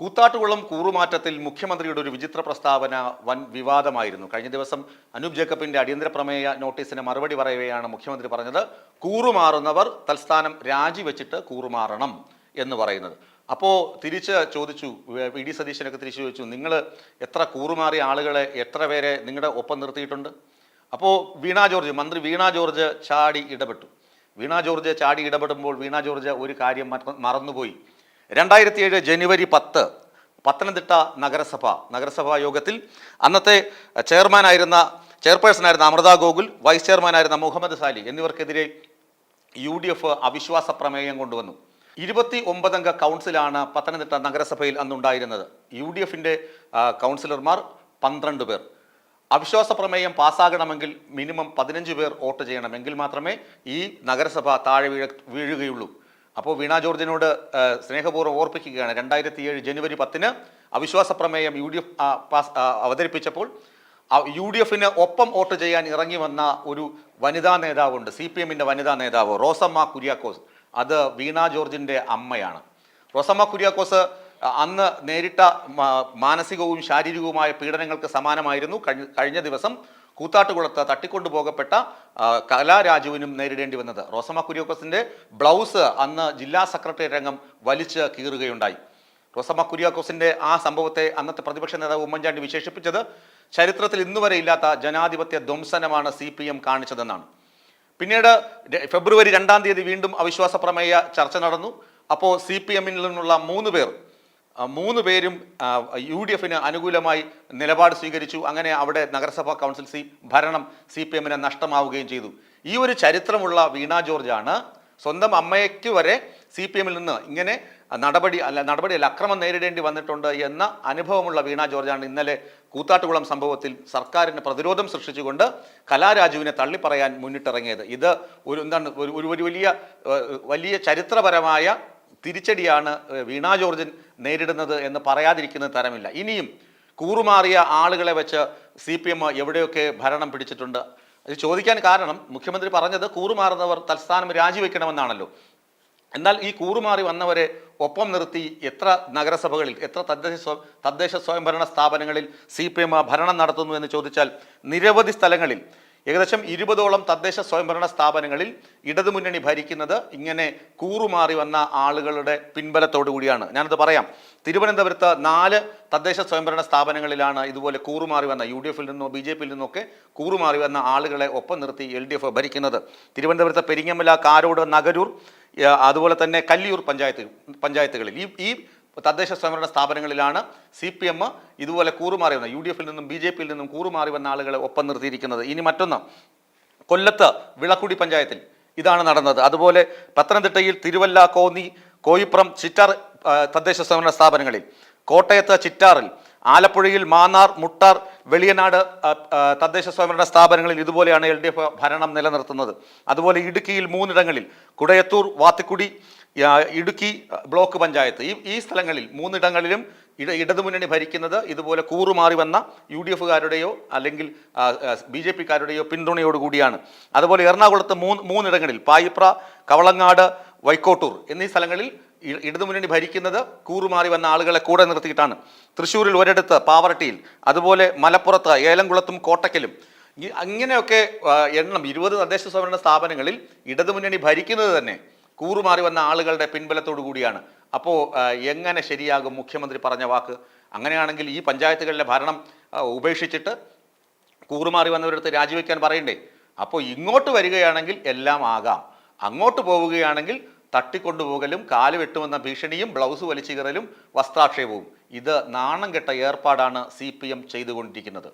കൂത്താട്ടുകുളം കൂറുമാറ്റത്തിൽ മുഖ്യമന്ത്രിയുടെ ഒരു വിചിത്ര പ്രസ്താവന വൻ വിവാദമായിരുന്നു. കഴിഞ്ഞ ദിവസം അനൂപ് ജേക്കബിന്റെ അടിയന്തര പ്രമേയ നോട്ടീസിന് മറുപടി പറയവെയാണ് മുഖ്യമന്ത്രി പറഞ്ഞത്. കൂറുമാറുന്നവർ തൽസ്ഥാനം രാജിവെച്ചിട്ട് കൂറുമാറണം എന്ന് പറയുന്നത്. അപ്പോൾ തിരിച്ച് ചോദിച്ചു വി- ഡി സതീശനൊക്കെ തിരിച്ചു ചോദിച്ചു നിങ്ങൾ എത്ര കൂറുമാറിയ ആളുകളെ എത്ര പേരെ നിങ്ങളുടെ ഒപ്പം നിർത്തിയിട്ടുണ്ട്? അപ്പോൾ വീണാ ജോർജ് മന്ത്രി വീണ ജോർജ് ചാടി ഇടപെട്ടു. വീണ ജോർജ് ചാടി ഇടപെടുമ്പോൾ വീണ ജോർജ് ഒരു കാര്യം മറ- മറന്നുപോയി. രണ്ടായിരത്തി ഏഴ് ജനുവരി പത്ത് പത്തനംതിട്ട നഗരസഭ നഗരസഭാ യോഗത്തിൽ അന്നത്തെ ചെയർമാനായിരുന്ന ചെയർപേഴ്സണായിരുന്ന അമൃത ഗോകുൽ വൈസ് ചെയർമാനായിരുന്ന മുഹമ്മദ് സാലി എന്നിവർക്കെതിരെ യു ഡി എഫ് അവിശ്വാസ പ്രമേയം കൊണ്ടുവന്നു. ഇരുപത്തി ഒമ്പതംഗ കൗൺസിലാണ് പത്തനംതിട്ട നഗരസഭയിൽ അന്നുണ്ടായിരുന്നത്. യു ഡി എഫിന്റെ കൗൺസിലർമാർ പന്ത്രണ്ട് പേർ. അവിശ്വാസ പ്രമേയം പാസ്സാകണമെങ്കിൽ മിനിമം പതിനഞ്ച് പേർ വോട്ട് ചെയ്യണമെങ്കിൽ മാത്രമേ ഈ നഗരസഭ താഴെ വീഴ വീഴുകയുള്ളൂ. അപ്പോൾ വീണ ജോർജിനോട് സ്നേഹപൂർവം ഓർപ്പിക്കുകയാണ്. രണ്ടായിരത്തി ഏഴ് ജനുവരി പത്തിന് അവിശ്വാസ പ്രമേയം യു ഡി എഫ് പാസ് അവതരിപ്പിച്ചപ്പോൾ യു ഡി എഫിന് ഒപ്പം വോട്ട് ചെയ്യാൻ ഇറങ്ങി വന്ന ഒരു വനിതാ നേതാവുണ്ട്. സി പി എമ്മിന്റെ വനിതാ നേതാവ് റോസമ്മ കുര്യാക്കോസ്. അത് വീണ ജോർജിന്റെ അമ്മയാണ്. റോസമ്മ കുര്യാക്കോസ് അന്ന് നേരിട്ട മാനസികവും ശാരീരികവുമായ പീഡനങ്ങൾക്ക് സമാനമായിരുന്നു. കഴിഞ്ഞ ദിവസം കൂത്താട്ടുകുളത്ത് തട്ടിക്കൊണ്ടുപോകപ്പെട്ട കലാരാജുവിനും നേരിടേണ്ടി വന്നത്. റോസമ്മ കുര്യോക്കോസിന്റെ ബ്ലൗസ് അന്ന് ജില്ലാ സെക്രട്ടറി രംഗം വലിച്ച് കീറുകയുണ്ടായി. റോസമ്മ കുര്യാക്കോസിന്റെ ആ സംഭവത്തെ അന്നത്തെ പ്രതിപക്ഷ നേതാവ് ഉമ്മൻചാണ്ടി വിശേഷിപ്പിച്ചത് ചരിത്രത്തിൽ ഇന്നുവരെ ഇല്ലാത്ത ജനാധിപത്യ ധ്വംസനമാണ് സി പി എം കാണിച്ചതെന്നാണ്. പിന്നീട് ഫെബ്രുവരി രണ്ടാം തീയതി വീണ്ടും അവിശ്വാസ പ്രമേയ ചർച്ച നടന്നു. അപ്പോൾ സി പി എമ്മിൽ നിന്നുള്ള മൂന്ന് പേർ മൂന്ന് പേരും യു ഡി എഫിന് അനുകൂലമായി നിലപാട് സ്വീകരിച്ചു. അങ്ങനെ അവിടെ നഗരസഭാ കൗൺസിൽ സി ഭരണം സി പി എമ്മിന് നഷ്ടമാവുകയും ചെയ്തു. ഈ ഒരു ചരിത്രമുള്ള വീണ ജോർജാണ് സ്വന്തം അമ്മയ്ക്ക് വരെ സി പി എമ്മിൽ നിന്ന് ഇങ്ങനെ നടപടി അല്ല നടപടിയല്ല അക്രമം നേരിടേണ്ടി വന്നിട്ടുണ്ട് എന്ന അനുഭവമുള്ള വീണ ജോർജാണ് ഇന്നലെ കൂത്താട്ടുകുളം സംഭവത്തിൽ സർക്കാരിന് പ്രതിരോധം സൃഷ്ടിച്ചുകൊണ്ട് കലാരാജുവിനെ തള്ളിപ്പറയാൻ മുന്നിട്ടിറങ്ങിയത്. ഇത് ഒരു എന്താണ് ഒരു ഒരു ഒരു വലിയ വലിയ ചരിത്രപരമായ തിരിച്ചടിയാണ് വീണ ജോർജൻ നേരിടുന്നത് എന്ന് പറയാതിരിക്കുന്ന തരമില്ല. ഇനിയും കൂറുമാറിയ ആളുകളെ വെച്ച് സി പി എം എവിടെയൊക്കെ ഭരണം പിടിച്ചിട്ടുണ്ട്? അത് ചോദിക്കാൻ കാരണം മുഖ്യമന്ത്രി പറഞ്ഞത് കൂറുമാറുന്നവർ തൽസ്ഥാനം രാജിവെക്കണമെന്നാണല്ലോ. എന്നാൽ ഈ കൂറുമാറി വന്നവരെ ഒപ്പം നിർത്തി എത്ര നഗരസഭകളിൽ എത്ര തദ്ദേശ തദ്ദേശ സ്വയംഭരണ സ്ഥാപനങ്ങളിൽ സി പി എം ഭരണം നടത്തുന്നു എന്ന് ചോദിച്ചാൽ നിരവധി സ്ഥലങ്ങളിൽ ഏകദേശം ഇരുപതോളം തദ്ദേശ സ്വയംഭരണ സ്ഥാപനങ്ങളിൽ ഇടതുമുന്നണി ഭരിക്കുന്നത് ഇങ്ങനെ കൂറുമാറി വന്ന ആളുകളുടെ പിൻബലത്തോടു കൂടിയാണ്. ഞാനത് പറയാം. തിരുവനന്തപുരത്ത് നാല് തദ്ദേശ സ്വയംഭരണ സ്ഥാപനങ്ങളിലാണ് ഇതുപോലെ കൂറുമാറി വന്ന യു ഡി എഫിൽ നിന്നോ ബി ജെ പിയിൽ നിന്നൊക്കെ കൂറുമാറി വന്ന ആളുകളെ ഒപ്പം നിർത്തി എൽ ഡി എഫ് ഭരിക്കുന്നത്. തിരുവനന്തപുരത്തെ പെരിങ്ങമല കാരോട് നഗരൂർ അതുപോലെ തന്നെ കല്ലിയൂർ പഞ്ചായത്ത് പഞ്ചായത്തുകളിൽ. ഈ ഈ തദ്ദേശ സ്വയംഭരണ സ്ഥാപനങ്ങളിലാണ് സി പി എം ഇതുപോലെ കൂറുമാറി വന്ന യു ഡി എഫിൽ നിന്നും ബി ജെ പിയിൽ നിന്നും കൂറുമാറി വന്ന ആളുകളെ ഒപ്പം നിർത്തിയിരിക്കുന്നത്. ഇനി മറ്റൊന്ന് കൊല്ലത്ത് വിളക്കുടി പഞ്ചായത്തിൽ ഇതാണ് നടന്നത്. അതുപോലെ പത്തനംതിട്ടയിൽ തിരുവല്ല കോന്നി കോയിപ്പുറം ചിറ്റാർ തദ്ദേശ സ്വയംഭരണ സ്ഥാപനങ്ങളിൽ കോട്ടയത്ത് ചിറ്റാറിൽ ആലപ്പുഴയിൽ മാന്നാർ മുട്ടാർ വെളിയനാട് തദ്ദേശ സ്വയംഭരണ സ്ഥാപനങ്ങളിൽ ഇതുപോലെയാണ് എൽ ഭരണം നിലനിർത്തുന്നത്. അതുപോലെ ഇടുക്കിയിൽ മൂന്നിടങ്ങളിൽ കുടയത്തൂർ വാത്തിക്കുടി ഇടുക്കി ബ്ലോക്ക് പഞ്ചായത്ത്. ഈ ഈ സ്ഥലങ്ങളിൽ മൂന്നിടങ്ങളിലും ഇട ഇടതുമുന്നണി ഭരിക്കുന്നത് ഇതുപോലെ കൂറുമാറി വന്ന യു ഡി എഫുകാരുടെയോ അല്ലെങ്കിൽ ബി ജെ പിക്കാരുടെയോ പിന്തുണയോടുകൂടിയാണ് അതുപോലെ എറണാകുളത്ത് മൂന്ന് മൂന്നിടങ്ങളിൽ പായിപ്ര കവളങ്ങാട് വൈക്കോട്ടൂർ എന്നീ സ്ഥലങ്ങളിൽ ഇടതുമുന്നണി ഭരിക്കുന്നത് കൂറുമാറി വന്ന ആളുകളെ കൂടെ നിർത്തിയിട്ടാണ്. തൃശ്ശൂരിൽ ഒരിടത്ത് പാവറട്ടിയിൽ അതുപോലെ മലപ്പുറത്ത് ഏലംകുളത്തും കോട്ടക്കലും. അങ്ങനെയൊക്കെ എണ്ണം ഇരുപത് തദ്ദേശ സ്വയംഭരണ സ്ഥാപനങ്ങളിൽ ഇടതുമുന്നണി ഭരിക്കുന്നത് തന്നെ കൂറുമാറി വന്ന ആളുകളുടെ പിൻബലത്തോടു കൂടിയാണ്. അപ്പോൾ എങ്ങനെ ശരിയാകും? മുഖ്യമന്ത്രി പറഞ്ഞ വാക്ക്. അങ്ങനെയാണെങ്കിൽ ഈ പഞ്ചായത്തുകളിലെ ഭരണം ഉപേക്ഷിച്ചിട്ട് കൂറുമാറി വന്നവരടുത്ത് രാജിവെക്കാൻ പറയണ്ടേ? അപ്പോൾ ഇങ്ങോട്ട് വരികയാണെങ്കിൽ എല്ലാം ആകാം. അങ്ങോട്ട് പോവുകയാണെങ്കിൽ തട്ടിക്കൊണ്ടുപോകലും കാൽ വെട്ടുമെന്ന ഭീഷണിയും ബ്ലൗസ് വലിച്ചു കയറലും വസ്ത്രാക്ഷേപവും ഇത് നാണം കെട്ട ഏർപ്പാടാണ് സി പി എം ചെയ്തുകൊണ്ടിരിക്കുന്നത്.